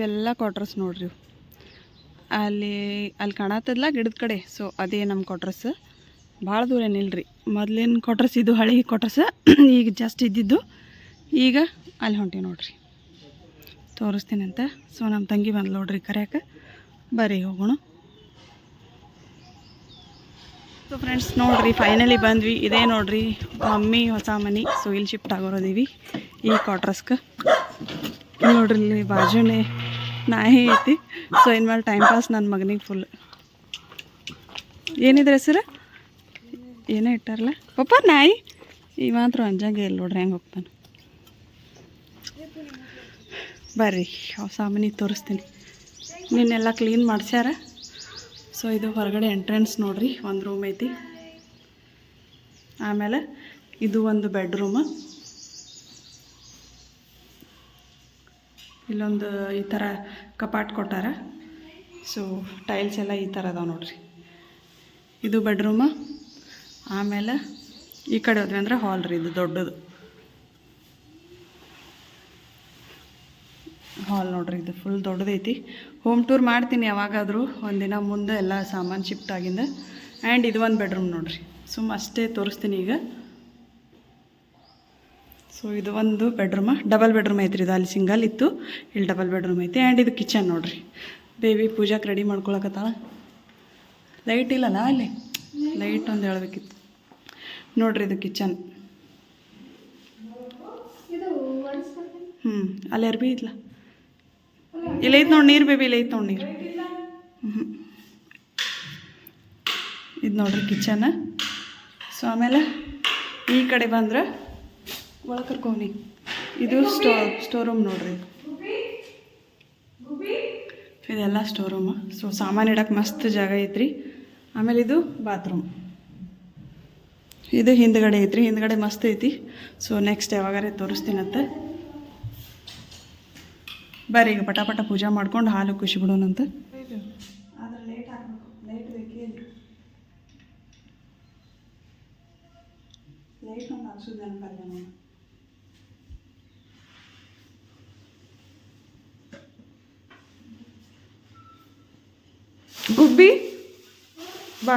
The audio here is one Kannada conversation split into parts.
ಇವೆಲ್ಲ ಕ್ವಾಟ್ರಸ್ ನೋಡ್ರಿ ಅಲ್ಲಿ ಅಲ್ಲಿ ಕಾಣತ್ತದಲ್ಲ ಗಿಡದ ಕಡೆ. ಸೊ ಅದೇ ನಮ್ಮ ಕ್ವಾಟ್ರಸ್ ಭಾಳ ದೂರ ಏನಿಲ್ಲರಿ ಮೊದಲಿನ ಕ್ವಾಟ್ರಸ್ ಇದು ಹಳೆ ಕ್ವಾಟ್ರಸ್ ಈಗ ಜಸ್ಟ್ ಇದ್ದಿದ್ದು. ಈಗ ಅಲ್ಲಿ ಹೊಂಟೀವಿ ನೋಡ್ರಿ. ತೋರಿಸ್ತೀನಂತ. ಸೊ ನಮ್ಮ ತಂಗಿ ಬಂದು ನೋಡ್ರಿ ಕರೆಯಕ್ಕೆ ಬರ್ರಿ ಹೋಗೋಣ. ಸೊ ಫ್ರೆಂಡ್ಸ್ ನೋಡ್ರಿ ಫೈನಲಿ ಬಂದ್ವಿ. ಇದೇ ನೋಡ್ರಿ, ಮಮ್ಮಿ, ಹೊಸ ಮನೆ. ಸೊ ಇಲ್ಲಿ ಶಿಫ್ಟ್ ಆಗಿರೋದೀವಿ ಈ ಕ್ವಾಟ್ರಸ್ಗೆ ನೋಡ್ರಿ, ಇಲ್ಲಿ ಬಾಜುನೇ ನಾಯಿ ಐತಿ. ಸೊ ಇನ್ಮೇಲೆ ಟೈಮ್ ಪಾಸ್ ನನ್ನ ಮಗನಿಗೆ ಫುಲ್ ಏನಿದ್ರೆ ಹೆಸರು? ಏನೇ ಇಟ್ಟಾರಲ್ಲ ಪಪ್ಪ, ನಾಯಿ. ಈ ಮಾತ್ರ ಅಂಜಂಗೆ ಇಲ್ಲ ನೋಡ್ರಿ, ಹೆಂಗೆ ಹೋಗ್ತಾನೆ. ಬರ್ರಿ ಯಾವ ಸಾಮಾನಿಗೆ ತೋರಿಸ್ತೀನಿ. ನಿನ್ನೆಲ್ಲ ಕ್ಲೀನ್ ಮಾಡಿಸ್ಯಾರ. ಸೊ ಇದು ಹೊರಗಡೆ ಎಂಟ್ರೆನ್ಸ್ ನೋಡ್ರಿ, ಒಂದು ರೂಮ್ ಐತಿ. ಆಮೇಲೆ ಇದು ಒಂದು ಬೆಡ್ರೂಮ್ ಇಲ್ಲೊಂದು ಈ ಥರ ಕಪಾಟ್ ಕೊಟ್ಟಾರ. ಸೊ ಟೈಲ್ಸ್ ಎಲ್ಲ ಈ ಥರ ಅದಾವೆ ನೋಡ್ರಿ. ಇದು ಬೆಡ್ರೂಮ ಆಮೇಲೆ ಈ ಕಡೆ ಹೋದ್ವಿ ಅಂದ್ರೆ ಹಾಲ್ ರೀ ಇದು ದೊಡ್ಡದು. ಹಾಲ್ ನೋಡ್ರಿ, ಇದು ಫುಲ್ ದೊಡ್ಡದೈತಿ. ಹೋಮ್ ಟೂರ್ ಮಾಡ್ತೀನಿ ಯಾವಾಗಾದರೂ, ಒಂದಿನ ಮುಂದೆ ಎಲ್ಲ ಸಾಮಾನು ಶಿಫ್ಟ್ ಆಗಿಂದ. ಆ್ಯಂಡ್ ಇದು ಒಂದು ಬೆಡ್ರೂಮ್ ನೋಡ್ರಿ. ಸುಮ್ಮ ಅಷ್ಟೇ ತೋರಿಸ್ತೀನಿ ಈಗ. ಸೊ ಇದು ಒಂದು ಬೆಡ್ರೂಮ ಡಬಲ್ ಬೆಡ್ರೂಮ್ ಐತ್ರಿ ಇದು. ಅಲ್ಲಿ ಸಿಂಗಲ್ ಇತ್ತು, ಇಲ್ಲಿ ಡಬಲ್ ಬೆಡ್ರೂಮ್ ಐತಿ. ಆ್ಯಂಡ್ ಇದು ಕಿಚನ್ ನೋಡ್ರಿ. ಬೇಬಿ ಪೂಜಾಕ್ಕೆ ರೆಡಿ ಮಾಡ್ಕೊಳಕತ್ತಾಳ. ಲೈಟ್ ಇಲ್ಲಲ್ಲ ಅಲ್ಲಿ? ಲೈಟ್ ಒಂದು ಹೇಳ್ಬೇಕಿತ್ತು. ನೋಡ್ರಿ ಇದು ಕಿಚನ್ ಹ್ಞೂ ಅಲ್ಲಿ ಅರ್ಬಿ ಇಲ್ಲ ಇಲ್ಲ ಐತೆ ನೋಡಿ ನೀರು ಬೇಬಿ ಇಲ್ಲ ಐತೆ ನೋಡಿ ನೀರು. ಹ್ಞೂ ಇದು ನೋಡ್ರಿ ಕಿಚನ್ ಸೊ ಆಮೇಲೆ ಈ ಕಡೆ ಬಂದ್ರೆ ಒಳಗೆ ಕರ್ಕೊನಿ ಇದು ಸ್ಟೋ, ಸ್ಟೋರ್ ರೂಮ್ ನೋಡ್ರಿ. ಇದೆಲ್ಲ ಸ್ಟೋರ್ ರೂಮ್. ಸೊ, ಸಾಮಾನು ಇಡಕ್ಕೆ ಮಸ್ತ್ ಜಾಗ ಐತ್ರಿ. ಆಮೇಲೆ ಇದು ಬಾತ್ರೂಮ್. ಇದು ಹಿಂದ್ಗಡೆ ಐತ್ರಿ. ಹಿಂದ್ಗಡೆ ಮಸ್ತ್ ಐತಿ. ಸೊ, ನೆಕ್ಸ್ಟ್ ಯಾವಾಗಾರೆ ತೋರಿಸ್ತೀನಂತ ಬರ್ರಿ, ಈಗ ಪಟ ಪಟ ಪೂಜೆ ಮಾಡ್ಕೊಂಡು ಹಾಲು ಖುಷಿ ಬಿಡೋಣಂತ ಲೈಟ್ ಒಂದು ಹಾಕ್ಸೋದು ನೆನಪಲ್ಲ ಗುಬ್ಬಿ ಬಾ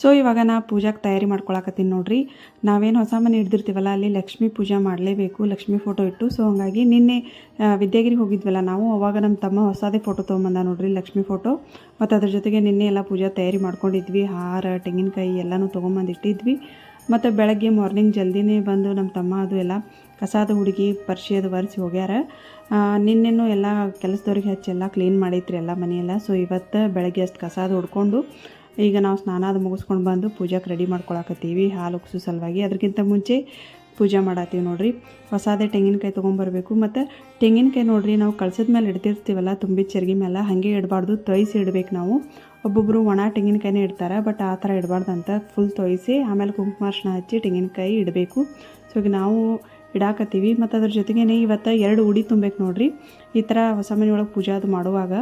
ಸೊ ಇವಾಗ ನಾ ಪೂಜಾಗೆ ತಯಾರಿ ಮಾಡ್ಕೊಳಕತ್ತೀನಿ ನೋಡ್ರಿ. ನಾವೇನು ಹೊಸ ಮನೆ ಹಿಡ್ದಿರ್ತೀವಲ್ಲ, ಅಲ್ಲಿ ಲಕ್ಷ್ಮಿ ಪೂಜೆ ಮಾಡಲೇಬೇಕು, ಲಕ್ಷ್ಮಿ ಫೋಟೋ ಇಟ್ಟು. ಸೊ ಹಂಗಾಗಿ ನಿನ್ನೆ ವಿದ್ಯಾಗಿರಿಗೆ ಹೋಗಿದ್ವಲ್ಲ ನಾವು, ಅವಾಗ ನಮ್ಮ ತಮ್ಮ ಹೊಸದೇ ಫೋಟೋ ತೊಗೊಂಬಂದ ನೋಡ್ರಿ, ಲಕ್ಷ್ಮಿ ಫೋಟೋ ಮತ್ತು ಅದ್ರ ಜೊತೆಗೆ ನಿನ್ನೆ ಎಲ್ಲ ಪೂಜಾ ತಯಾರಿ ಮಾಡ್ಕೊಂಡಿದ್ವಿ. ಹಾರ, ತೆಂಗಿನಕಾಯಿ ಎಲ್ಲನೂ ತೊಗೊಂಬಂದಿಟ್ಟಿದ್ವಿ ಮತ್ತು ಬೆಳಗ್ಗೆ ಮಾರ್ನಿಂಗ್ ಜಲ್ದಿನೇ ಬಂದು ನಮ್ಮ ತಮ್ಮ ಅದು ಎಲ್ಲ ಕಸಾದ ಹುಡುಗಿ ಪರ್ಶಿ ಅದು ಒರೆಸಿ ಹೋಗ್ಯಾರ. ನಿನ್ನೆನೂ ಎಲ್ಲ ಕೆಲಸದವ್ರಿಗೆ ಹಚ್ಚಿ ಎಲ್ಲ ಕ್ಲೀನ್ ಮಾಡೈತ್ರಿ ಎಲ್ಲ ಮನೆಯೆಲ್ಲ. ಸೊ ಇವತ್ತು ಬೆಳಗ್ಗೆ ಅಷ್ಟು ಕಸಾದ ಹೊಡ್ಕೊಂಡು ಈಗ ನಾವು ಸ್ನಾನ ಅದು ಮುಗಿಸ್ಕೊಂಡು ಬಂದು ಪೂಜಾಕ್ಕೆ ರೆಡಿ ಮಾಡ್ಕೊಳಕತ್ತೀವಿ. ಹಾಲು ಉಕ್ಸು ಸಲುವಾಗಿ. ಅದಕ್ಕಿಂತ ಮುಂಚೆ ಪೂಜೆ ಮಾಡತ್ತೀವಿ ನೋಡಿರಿ. ಹೊಸಾದೇ ತೆಂಗಿನಕಾಯಿ ತೊಗೊಂಬರ್ಬೇಕು. ಮತ್ತು ತೆಂಗಿನಕಾಯಿ ನೋಡಿರಿ, ನಾವು ಕಳ್ಸಿದ ಮೇಲೆ ಇಡ್ತಿರ್ತೀವಲ್ಲ, ತುಂಬಿ ಚರ್ಗಿ ಮೇಲೆ ಹಾಗೆ ಇಡಬಾರ್ದು. ತೊಯ್ಸಿ ಇಡಬೇಕು ನಾವು. ಒಬ್ಬೊಬ್ಬರು ಒಣ ತೆಂಗಿನಕಾಯಿನೇ ಇಡ್ತಾರೆ, ಬಟ್ ಆ ಥರ ಇಡಬಾರ್ದಂತ ಫುಲ್ ತೊಯ್ಸಿ, ಆಮೇಲೆ ಕುಂಕುಮ ಅರ್ಶಿನ ಹಚ್ಚಿ ತೆಂಗಿನಕಾಯಿ ಇಡಬೇಕು. ಸೊ ಈಗ ನಾವು ಇಡಾಕತ್ತೀವಿ. ಮತ್ತು ಅದ್ರ ಜೊತೆಗೇನೆ ಇವತ್ತು ಎರಡು ಉಡಿ ತುಂಬಬೇಕು ನೋಡಿರಿ. ಈ ಥರ ಹೊಸ ಮನೆಯೊಳಗೆ ಪೂಜೆ ಅದು ಮಾಡುವಾಗ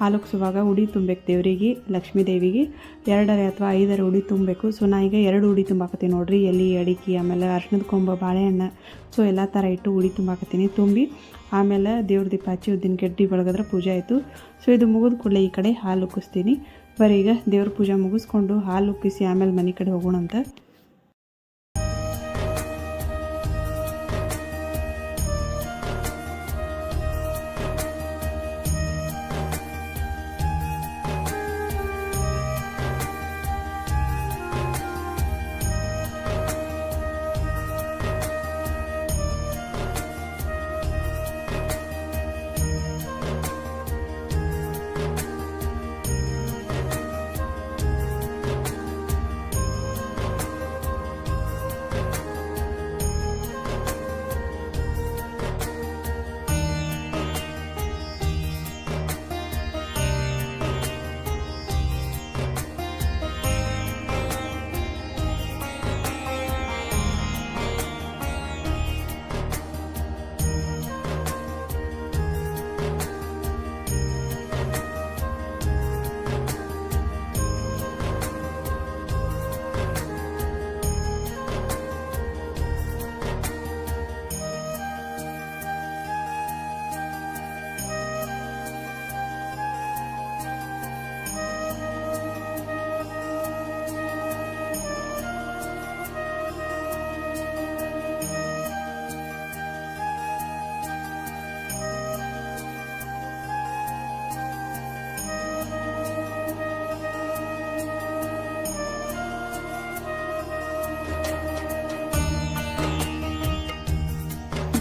ಹಾಲುಕ್ಸುವಾಗ ಉಡಿ ತುಂಬಬೇಕು ದೇವರಿಗೆ, ಲಕ್ಷ್ಮೀ ದೇವಿಗೆ. ಎರಡರೆ ಅಥವಾ ಐದರ ಉಡಿ ತುಂಬಬೇಕು. ಸೊ, ನಾ ಈಗ ಎರಡು ಉಡಿ ತುಂಬಾಕತ್ತೀನಿ ನೋಡ್ರಿ. ಎಲ್ಲಿ ಅಡಿಕೆ, ಆಮೇಲೆ ಅರ್ಶಿಣದ ಕೊಂಬ, ಬಾಳೆಹಣ್ಣು. ಸೊ, ಎಲ್ಲ ಥರ ಇಟ್ಟು ಉಡಿ ತುಂಬಾಕತ್ತೀನಿ. ತುಂಬಿ, ಆಮೇಲೆ ದೇವ್ರ ದೀಪ ಹಚ್ಚಿ ಉದ್ದಿನ ಗಡ್ಡಿ ಬೆಳಗದ್ರೆ ಪೂಜೆ ಆಯಿತು. ಸೊ, ಇದು ಮುಗಿದ ಕೂಡಲೇ ಈ ಕಡೆ ಹಾಲು ಉಕ್ಕಿಸ್ತೀನಿ ಬರೀ ಈಗ ದೇವ್ರ ಪೂಜೆ ಮುಗಿಸ್ಕೊಂಡು ಹಾಲು ಉಕ್ಕಿಸಿ ಆಮೇಲೆ ಮನೆ ಕಡೆ ಹೋಗೋಣ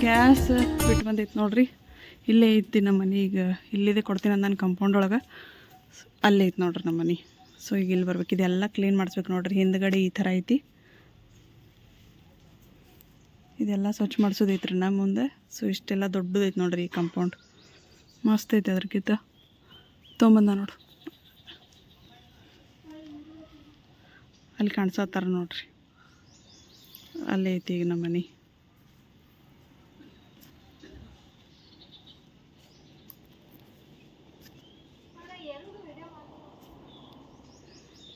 ಗ್ಯಾಸ್ ಬಿಟ್ಟು ಬಂದೈತೆ ನೋಡ್ರಿ. ಇಲ್ಲೇ ಐತಿ ನಮ್ಮ ಮನೆ. ಈಗ ಇಲ್ಲಿದೆ ಕೊಡ್ತೀನಿ ನಾನು ಕಂಪೌಂಡ್ ಒಳಗೆ. ಅಲ್ಲೇ ಐತೆ ನೋಡ್ರಿ ನಮ್ಮ ಮನೆ. ಸೊ ಈಗ ಇಲ್ಲಿ ಬರ್ಬೇಕು. ಇದೆಲ್ಲ ಕ್ಲೀನ್ ಮಾಡಿಸ್ಬೇಕು ನೋಡ್ರಿ. ಹಿಂದ್ಗಡೆ ಈ ಥರ ಐತಿ. ಇದೆಲ್ಲ ಸ್ವಚ್ಛ ಮಾಡಿಸೋದೈತ್ರಿ ನಮ್ಮ ಮುಂದೆ. ಸೊ ಇಷ್ಟೆಲ್ಲ ದೊಡ್ಡದೈತೆ ನೋಡ್ರಿ ಈ ಕಂಪೌಂಡ್ ಮಸ್ತ್ ಐತೆ ಅದ್ರಕ್ಕಿಂತ ತೊಗೊಂಬಂದ ನೋಡ್ರಿ. ಅಲ್ಲಿ ಕಾಣಿಸತ್ತಾರ ನೋಡ್ರಿ. ಅಲ್ಲೇ ಐತಿ ಈಗ ನಮ್ಮ ಮನೆ ಮಾಡಿ ಮಾಡಿ ವಿಡಿಯೋ ಮಾಡಿರು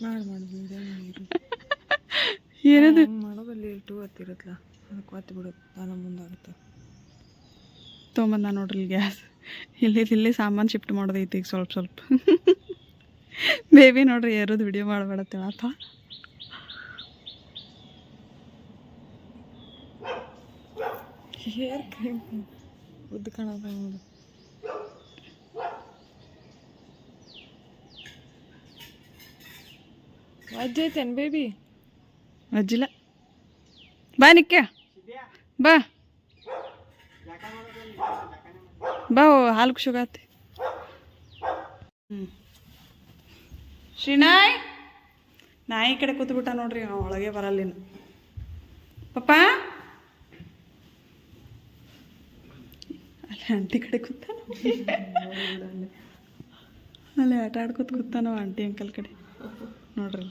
ಏನದು? ಮಾಡೋದಲ್ಲಿ ಟೂ ಹತ್ತಿರತ್ತಲ್ಲ ಅದಕ್ಕೆ ಒತ್ತಿ ಬಿಡು ನಾನು ಮುಂದಾಗುತ್ತೆ. ತೊಗೊಂಬಂದ ನೋಡ್ರಿ ಗ್ಯಾಸ್. ಇಲ್ಲಿ ಇಲ್ಲಿ ಸಾಮಾನು ಶಿಫ್ಟ್ ಮಾಡೋದೈತಿ ಈಗ ಸ್ವಲ್ಪ ಸ್ವಲ್ಪ. ಬೇಬಿ ನೋಡ್ರಿ ಯಾರದು ವಿಡಿಯೋ ಮಾಡಬೇಡತ್ತೆ ಆತ ಹೇರ್ ಕ್ರೀಮ್ ಉದ್ದ ಕಾಣದ? ಐತೇನು ಬೇಬಿ ಅಜ್ಜಿಲ್ಲ ಬಾ ನಿಕ್ಕ ಬಾ. ಬಾ ಹಾಲು ಕುಶೋಗತ್ತೆ ಹ್ಞೂ ಶ್ರೀನಾಯ್. ನಾಯಿ ಕಡೆ ಕೂತ್ಬಿಟ್ಟ ನೋಡ್ರಿ ಅವ ಒಳಗೆ ಬರಲ್ಲಿನ ಪಪ್ಪ. ಅಲ್ಲಿ ಆಂಟಿ ಕಡೆ ಕೂತಾನ. ಅಲ್ಲಿ ಆಟ ಆಡ್ಕೊತ ಕೂತಾನೋ ಆಂಟಿ ಅಂಕಲ್ ಕಡೆ. ನೋಡ್ರಿ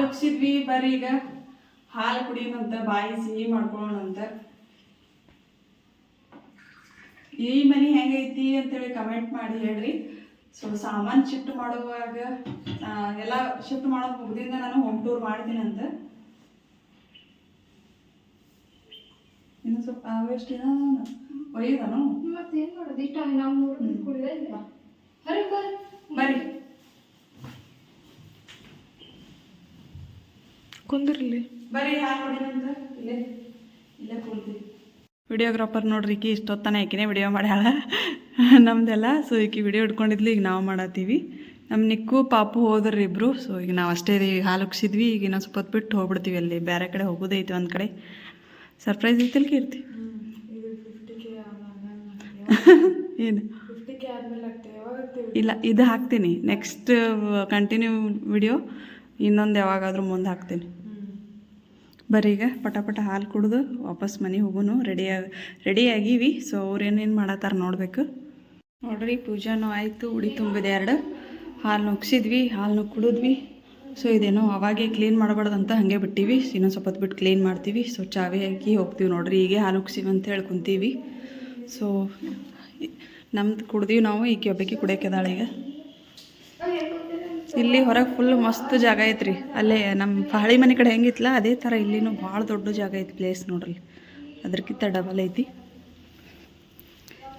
ಹಾಲು ಹಚ್ಚಿದ್ವಿ ಬರ್ರಿ ಈಗ. ಹಾಲು ಕುಡಿಯೋಣಂತ ಬಾಯಿ ಸಿಹಿ ಮಾಡ್ಕೊಳ್ಳೋಣಂತ. ಈ ಮನೆ ಹೆಂಗೈತಿ ಅಂತೇಳಿ ಕಮೆಂಟ್ ಮಾಡಿ ಹೇಳ್ರಿ. ಸೊ ಸಾಮಾನು ಶಿಫ್ಟ್ ಮಾಡುವಾಗ ಎಲ್ಲ ಶಿಫ್ಟ್ ಮಾಡೋದು ಮುಗ್ದಿಂದ ನಾನು ಹೋಮ್ ಟೂರ್ ಮಾಡ್ತೀನಿ ಅಂತ. ಇನ್ನು ಸ್ವಲ್ಪ ಆಗೋಷ್ಟಿನ ಒಯ್ಯದನು? ಮತ್ತೇನ್ ಮಾಡೋದು? ಇಷ್ಟ ನಾವು ಮೂರು ಕುಡಿದೇ ಇಲ್ಲ ಹೊರಗೆ ಬರ್ರಿ ಬರ್ರಿ ಇಲ್ಲೇ ಇಲ್ಲೇ ವಿಡಿಯೋಗ್ರಾಫರ್ ನೋಡ್ರಿ ಈಕಿ ಇಷ್ಟೊತ್ತಾನೆ ಆಕಿನೇ ವಿಡಿಯೋ ಮಾಡ್ಯಾಳ. ನಮ್ದೆಲ್ಲ ಸೊ ಈಕಿ ವಿಡಿಯೋ ಹಿಡ್ಕೊಂಡಿದ್ಲಿ ಈಗ ನಾವು ಮಾಡತ್ತೀವಿ. ನಮ್ಮ ನಿಕ್ಕು ಪಾಪು ಹೋದ್ರಿ ಇಬ್ರು ಸೊ ಈಗ ನಾವು ಅಷ್ಟೇ ರೀ ಹಾಲು ಉಗ್ಸಿದ್ವಿ ಈಗ ಇನ್ನೊಂದು ಸ್ವಲ್ಪ ಹೊತ್ತು ಬಿಟ್ಟು ಹೋಗ್ಬಿಡ್ತೀವಿ ಅಲ್ಲಿ. ಬೇರೆ ಕಡೆ ಹೋಗೋದೈತಿ ಒಂದು ಕಡೆ. ಸರ್ಪ್ರೈಸ್ ಐತಿಲ್ ಕೀರ್ತಿ? ಇದು ಫಿಫ್ಟಿ ಕೆ ಏನು? ಇಲ್ಲ ಇದು ಹಾಕ್ತೀನಿ. ನೆಕ್ಸ್ಟ್ ಕಂಟಿನ್ಯೂ ವಿಡಿಯೋ ಇನ್ನೊಂದು ಯಾವಾಗಾದರೂ ಮುಂದೆ ಹಾಕ್ತೀನಿ. ಬರ್ರಿ ಈಗ ಪಟ ಪಟ ಹಾಲು ಕುಡಿದು ವಾಪಸ್ ಮನೆ ಹೋಗೋನು ರೆಡಿ ರೆಡಿ ಆಗೀವಿ. ಸೊ ಅವ್ರು ಏನೇನು ಮಾಡತ್ತಾರ ನೋಡಬೇಕು. ನೋಡ್ರಿ, ಪೂಜಾನೂ ಆಯಿತು, ಉಡಿ ತುಂಬಿದೆ ಎರಡು. ಹಾಲು ನುಗ್ಸಿದ್ವಿ, ಹಾಲು ಕುಡಿದ್ವಿ. ಸೊ ಇದೇನೋ ಅವಾಗೆ ಕ್ಲೀನ್ ಮಾಡಬಾರ್ದಂತ ಹಾಗೆ ಬಿಟ್ಟಿವಿ. ಇನ್ನೊಂದು ಸ್ವಲ್ಪ ಹೊತ್ತು ಬಿಟ್ಟು ಕ್ಲೀನ್ ಮಾಡ್ತೀವಿ. ಸೊ ಚಾವಿ ಹಾಕಿ ಹೋಗ್ತೀವಿ ನೋಡ್ರಿ, ಹೀಗೆ ಹಾಲು ಉಗ್ಸಿವಿ ಅಂತ ಹೇಳಿ ಕುಂತೀವಿ ಸೊ ನಮ್ದು ಕುಡ್ದೀವಿ ನಾವು, ಈಕೆ ಒಬ್ಬಾಕಿ ಕುಡಿಯೋಕೆದಾಳೆ ಈಗ. ಇಲ್ಲಿ ಹೊರಗೆ ಫುಲ್ ಮಸ್ತ್ ಜಾಗ ಐತ್ರಿ. ಅಲ್ಲೇ ನಮ್ಮ ಪಹಳಿ ಮನೆ ಕಡೆ ಹೆಂಗಿತ್ತಲ್ಲ ಅದೇ ಥರ ಇಲ್ಲಿನೂ ಭಾಳ ದೊಡ್ಡ ಜಾಗ ಐತಿ ಪ್ಲೇಸ್ ನೋಡ್ರಿ. ಅದ್ರಕ್ಕಿಂತ ಡಬಲ್ ಐತಿ.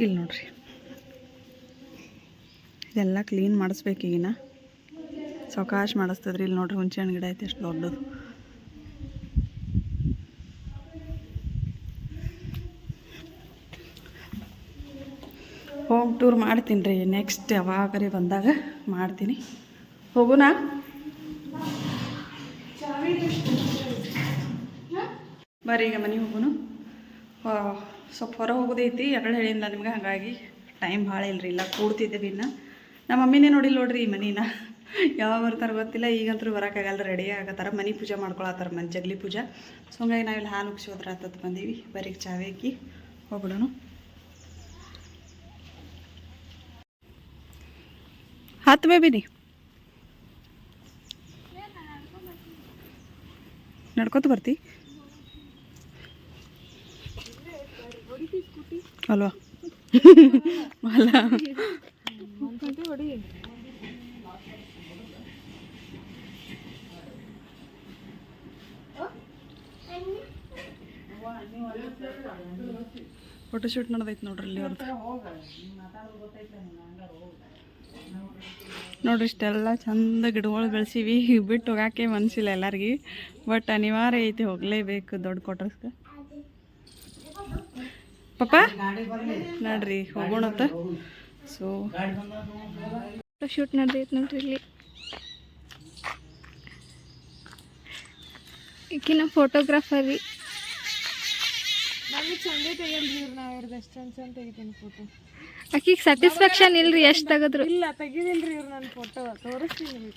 ಇಲ್ಲಿ ನೋಡ್ರಿ. ಇದೆಲ್ಲ ಕ್ಲೀನ್ ಮಾಡಿಸ್ಬೇಕು ಈಗಿನ. ಸಾವಕಾಶ ಮಾಡಿಸ್ತದ್ರಿ ಇಲ್ಲಿ ನೋಡ್ರಿ ಹುಣಸೆ ಹಣ್ಣು ಗಿಡ ಐತೆ ಎಷ್ಟು ದೊಡ್ಡದು. ಹೋಮ್ ಟೂರ್ ಮಾಡ್ತೀನಿ ರೀ ನೆಕ್ಸ್ಟ್ ಯಾವಾಗ ರೀ ಬಂದಾಗ ಮಾಡ್ತೀನಿ. ಹೋಗುನಾ? ಬರ್ರಿ ಈಗ ಮನೆ ಹೋಗೋನು. ಸ್ವಲ್ಪ ಹೊರ ಹೋಗೋದೈತಿ ಎರಡು ಹೇಳಿಲ್ಲ ನಿಮ್ಗೆ ಹಾಗಾಗಿ ಟೈಮ್ ಭಾಳ ಇಲ್ರಿ, ಇಲ್ಲ ಕೂಡ್ತಿದ್ದೇವೆ ಇನ್ನು. ನಮ್ಮ ಮಮ್ಮಿನೇ ನೋಡಿಲ್ಲ ನೋಡ್ರಿ ಈ ಮನಿನ. ಯಾವಾಗ ಬರ್ತಾರೆ ಗೊತ್ತಿಲ್ಲ, ಈಗಂತೂ ಬರೋಕ್ಕಾಗಲ್ಲ ರೆಡಿ ಆಗತ್ತಾರ. ಮನೆ ಪೂಜೆ ಮಾಡ್ಕೊಳತ್ತಾರ ಮನೆ, ಜಗ್ಲಿ ಪೂಜೆ. ಸೊ ಹಂಗಾಗಿ ನಾವಿಲ್ಲಿ ಹಾಲು ಉಗ್ಸಿ ಹೋದ್ರ ಹತ್ತತ್ತು ಬಂದೀವಿ. ಬರೀ ಚಾವೆ ಹಾಕಿ ಹೋಗ್ಬಿಡೋಣ ಹತ್ತು ಬೇಬಿನಿ. ನಡ್ಕೊತ ಬರ್ತಿ. ಅಲ್ವಾ? ಅಲ್ಲ. ಫೋಟೋಶೂಟ್ ನಡೆದೈತೆ ನೋಡ್ರಿ ಇಲ್ಲಿ ಅವ್ರದ್ದು. ನೋಡ್ರಿ, ಇಷ್ಟೆಲ್ಲ ಚಂದ ಗಿಡಗಳು ಬೆಳೆಸಿವಿ. ಬಿಟ್ಟು ಹೋಗಾಕೆ ಮನಸ್ಸಿಲ್ಲ ಎಲ್ಲರಿಗೆ. ಬಟ್ ಅನಿವಾರ್ಯ ಐತಿ, ಹೋಗಲೇಬೇಕು ದೊಡ್ಡ ಕ್ವಾರ್ಟರ್ಸ್ಗೆ ಪಪ್ಪ? ನೋಡ್ರಿ, ಹೋಗೋಣ ಸೊ ಶೂಟ್ ನಡೆದೈತೆ ನೋಡ್ರಿ ಇಲ್ಲಿ. ಈಕಿನ ಫೋಟೋಗ್ರಾಫರ್ ರೀ. ನಮಗೆ ಚಂದೇ ತೆಗಿಯಲ್ರಿ ಇವ್ರು ನಾವು ಚಂದ ಚಂದ ತೆಗಿತೀನಿ ಫೋಟೋ ಆಕಿಗೆ ಸ್ಯಾಟಿಸ್ಫ್ಯಾಕ್ಷನ್ ಇಲ್ರಿ ಎಷ್ಟು ತೆಗೆದ್ರು? ಇಲ್ಲ ತೆಗಿದಿಲ್ರಿ ಇವ್ರು ನನ್ನ ಫೋಟೋ ತೋರಿಸ್ತೀನಿ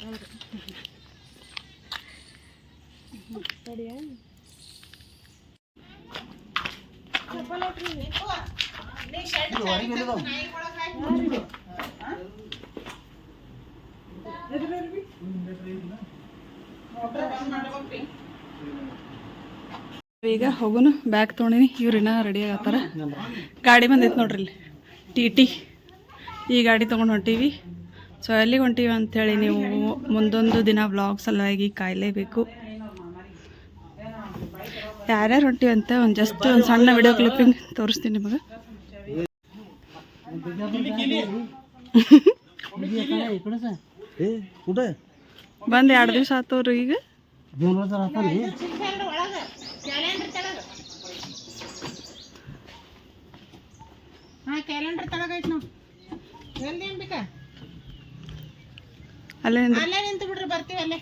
ಸರಿಯಾ? ಈಗ ಹೋಗುನು ಬ್ಯಾಗ್ ತೊಗೊಂಡಿನಿ ಇವ್ರಿನ ರೆಡಿ ಆಗತ್ತಾರ. ಗಾಡಿ ಬಂದೈತೆ ನೋಡ್ರಿ ಇಲ್ಲಿ. ಟಿ ಟಿ ಈ ಗಾಡಿ ತೊಗೊಂಡು ಹೊಂಟೀವಿ. ಸೊ ಎಲ್ಲಿಗೆ ಹೊಂಟೀವಿ ಅಂಥೇಳಿ ನೀವು ಮುಂದೊಂದು ದಿನ ಬ್ಲಾಗ್ ಸಲುವಾಗಿ ಕಾಯಲೇಬೇಕು. ಯಾರ್ಯಾರು ಹೊಂಟೀವಿ ಅಂತ ಒಂದು ಜಸ್ಟ್ ಒಂದು ಸಣ್ಣ ವಿಡಿಯೋ ಕ್ಲಿಪ್ಪಿಂಗ್ ತೋರಿಸ್ತೀನಿ ನಿಮಗೆ. ಬಂದು ಎರಡು ದಿವಸ ಆತವ್ರಿ ಈಗ? ಕ್ಯಾಲೆಂಡರ್ ತಳಗೈತೆ ನಾವು ಎಲ್ಲಿ ಅಂಬಿಕಾ? ಅಲ್ಲೇ ಅಲ್ಲೇ ನಿಂತು ಬಿಡ್ರಿ ಬರ್ತೀವಿ ಅಲ್ಲೇ.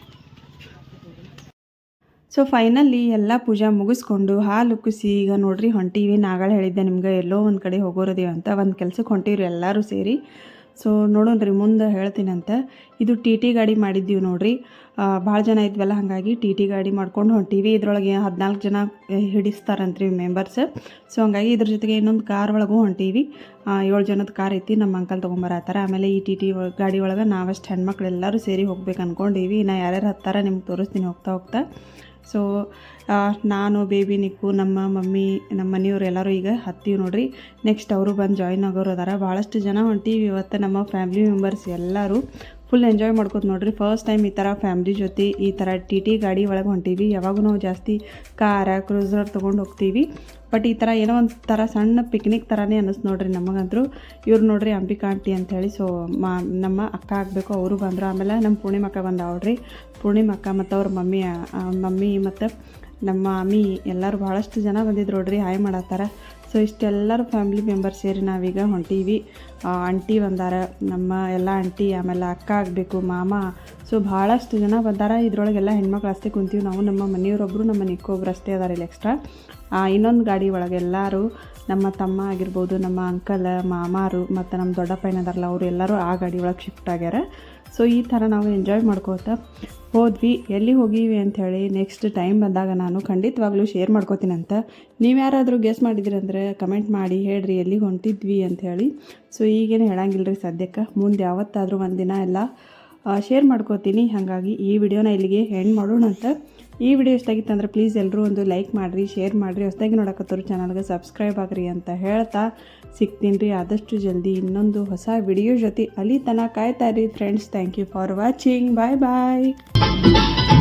ಸೊ ಫೈನಲಿ ಎಲ್ಲ ಪೂಜಾ ಮುಗಿಸ್ಕೊಂಡು ಹಾಲು ಕುಸಿ ಈಗ ನೋಡ್ರಿ ಹೊಂಟೀವಿ. ನಾಗಳು ಹೇಳಿದ್ದೆ ನಿಮ್ಗೆ ಎಲ್ಲೋ ಒಂದು ಕಡೆ ಹೋಗೋರದೇವ ಅಂತ ಒಂದು ಕೆಲ್ಸಕ್ಕೆ ಹೊಂಟೀವ್ರಿ ಎಲ್ಲರೂ ಸೇರಿ. ಸೊ ನೋಡೋಣ್ರಿ ಮುಂದೆ ಹೇಳ್ತೀನಿ ಅಂತ ಇದು ಟಿ ಟಿ ಗಾಡಿ ಮಾಡಿದ್ದೀವಿ ನೋಡ್ರಿ. ಭಾಳ ಜನ ಇದ್ವಲ್ಲ, ಹಾಗಾಗಿ ಟಿ ಟಿ ಗಾಡಿ ಮಾಡ್ಕೊಂಡು ಹೊಂಟೀವಿ ಇದ್ರೊಳಗೆ ಹದಿನಾಲ್ಕು ಜನ ಹಿಡಿಸ್ತಾರಂತ್ರಿ ಮೆಂಬರ್ಸ್ ಸೊ ಹಂಗಾಗಿ ಇದ್ರ ಜೊತೆಗೆ ಇನ್ನೊಂದು ಕಾರ್ ಒಳಗೂ ಹೊಂಟೀವಿ ಏಳು ಜನದ ಕಾರ್ ಐತಿ ನಮ್ಮ ಅಂಕಲ್ ತೊಗೊಂಬರತ್ತಾರ ಆಮೇಲೆ ಈ ಟಿ ಟಿ ಗಾಡಿ ಒಳಗೆ ನಾವಷ್ಟು ಹೆಣ್ಮಕ್ಳು ಎಲ್ಲರೂ ಸೇರಿ ಹೋಗ್ಬೇಕು ಅನ್ಕೊಂಡೀವಿ. ನಾ ಯಾರ್ಯಾರು ಹತ್ತಾರ ನಿಮ್ಗೆ ತೋರಿಸ್ತೀನಿ ಹೋಗ್ತಾ ಹೋಗ್ತಾ. ಸೊ ನಾನು ಬೇಬಿ ನಿಕ್ಕು, ನಮ್ಮ ಮಮ್ಮಿ, ನಮ್ಮ ಮನೆಯವ್ರು ಎಲ್ಲರೂ ಈಗ ಹತ್ತೀವಿ ನೋಡ್ರಿ. ನೆಕ್ಸ್ಟ್ ಅವರು ಬಂದು ಜಾಯಿನ್ ಆಗೋರು ಅದಾರ. ಭಾಳಷ್ಟು ಜನ ಹೊಂಟೀವಿ ಇವತ್ತು ನಮ್ಮ ಫ್ಯಾಮಿಲಿ ಮೆಂಬರ್ಸ್ ಎಲ್ಲರೂ ಫುಲ್ ಎಂಜಾಯ್ ಮಾಡ್ಕೋತ ನೋಡ್ರಿ. ಫಸ್ಟ್ ಟೈಮ್ ಈ ಥರ ಫ್ಯಾಮ್ಲಿ ಜೊತೆ ಈ ಥರ ಟಿ ಟಿ ಗಾಡಿ ಒಳಗೆ ಹೊಂಟೀವಿ. ಯಾವಾಗೂ ನಾವು ಜಾಸ್ತಿ ಕಾರ ಕ್ರೂಸರ್ ತೊಗೊಂಡು ಹೋಗ್ತೀವಿ. ಬಟ್ ಈ ಥರ ಏನೋ ಒಂದು ಥರ ಸಣ್ಣ ಪಿಕ್ನಿಕ್ ಥರನೇ ಅನ್ನಿಸ್ತು ನೋಡ್ರಿ ನಮಗಂದ್ರು ಇವ್ರು ನೋಡ್ರಿ ಅಂಬಿಕಾ ಆಂಟಿ ಅಂಥೇಳಿ ಸೊ ಮಾ, ನಮ್ಮ ಅಕ್ಕ ಆಗಬೇಕು, ಅವರು ಬಂದರು. ಆಮೇಲೆ ನಮ್ಮ ಪೂರ್ಣಿಮ ಅಕ್ಕ ಬಂದವ್ರಿ ಪೂರ್ಣಿಮ ಅಕ್ಕ ಮತ್ತು ಅವ್ರ ಮಮ್ಮಿ ಮಮ್ಮಿ ಮತ್ತು ನಮ್ಮ ಮಾಮಿ ಎಲ್ಲರೂ ಭಾಳಷ್ಟು ಜನ ಬಂದಿದ್ರು ನೋಡ್ರಿ. ಹಾಯ್ ಮಾಡತ್ತಾರ. ಸೊ ಇಷ್ಟೆಲ್ಲರೂ ಫ್ಯಾಮಿಲಿ ಮೆಂಬರ್ಸ್ ಸೇರಿ ನಾವೀಗ ಹೊಂಟೀವಿ. ಆಂಟಿ ಬಂದಾರ, ನಮ್ಮ ಎಲ್ಲ ಆಂಟಿ, ಆಮೇಲೆ ಅಕ್ಕ ಆಗಬೇಕು, ಮಾಮ. ಸೊ ಭಾಳಷ್ಟು ಜನ ಬಂದಾರ. ಇದ್ರೊಳಗೆಲ್ಲ ಹೆಣ್ಮಕ್ಳು ಅಷ್ಟೇ ಕುಂತೀವಿ ನಾವು. ನಮ್ಮ ಮನೆಯವರೊಬ್ಬರು ನಮ್ಮ ನಿಕ್ಕೊಬ್ರು ಅಷ್ಟೇ ಅದಾರ ಇಲ್ಲಿ ಎಕ್ಸ್ಟ್ರಾ ಇನ್ನೊಂದು ಗಾಡಿ ಒಳಗೆ ಎಲ್ಲರೂ ನಮ್ಮ ತಮ್ಮ ಆಗಿರ್ಬೋದು, ನಮ್ಮ ಅಂಕಲ್, ಮಾಮಾರು ಮತ್ತು ನಮ್ಮ ದೊಡ್ಡಪ್ಪ ಏನದಾರಲ್ಲ, ಅವರು ಎಲ್ಲರೂ ಆ ಗಾಡಿ ಒಳಗೆ ಶಿಫ್ಟ್ ಆಗ್ಯಾರ. ಸೊ ಈ ಥರ ನಾವು ಎಂಜಾಯ್ ಮಾಡ್ಕೋತಾ ಹೋದ್ವಿ. ಎಲ್ಲಿ ಹೋಗೀವಿ ಅಂಥೇಳಿ ನೆಕ್ಸ್ಟ್ ಟೈಮ್ ಬಂದಾಗ ನಾನು ಖಂಡಿತವಾಗ್ಲೂ ಶೇರ್ ಮಾಡ್ಕೋತೀನಿ ಅಂತ. ನೀವು ಯಾರಾದರೂ ಗೆಸ್ ಮಾಡಿದಿರಂದ್ರೆ ಕಮೆಂಟ್ ಮಾಡಿ, ಹೇಳ್ರಿ, ಎಲ್ಲಿಗೆ ಹೊಂಟಿದ್ವಿ ಅಂಥೇಳಿ ಸೊ ಈಗೇನು ಹೇಳಂಗಿಲ್ಲ ಸದ್ಯಕ್ಕೆ. ಮುಂದೆ ಯಾವತ್ತಾದರೂ ಒಂದಿನ ಎಲ್ಲ ಶೇರ್ ಮಾಡ್ಕೋತೀನಿ. ಹಾಗಾಗಿ ಈ ವಿಡಿಯೋನ ಇಲ್ಲಿಗೆ ಎಂಡ್ ಮಾಡೋಣ ಅಂತ ಈ ವಿಡಿಯೋ ಇಷ್ಟ ಅಂದ್ರೆ ಪ್ಲೀಸ್ ಎಲ್ಲರೂ ಒಂದು ಲೈಕ್ ಮಾಡಿರಿ ಶೇರ್ ಮಾಡಿರಿ. ಹೊಸದಾಗಿ ನೋಡಕತ್ತವ್ರು ಚಾನಲ್ಗೆ ಸಬ್ಸ್ಕ್ರೈಬ್ ಆಗ್ರಿ ಅಂತ ಹೇಳ್ತಾ ಸಿಗ್ತೀನಿ ಆದಷ್ಟು ಜಲ್ದಿ ಇನ್ನೊಂದು ಹೊಸ ವಿಡಿಯೋ ಜೊತೆ ಅಲ್ಲಿ ತನಕ ಕಾಯ್ತಾ ಇರಿ friends thank you for watching bye bye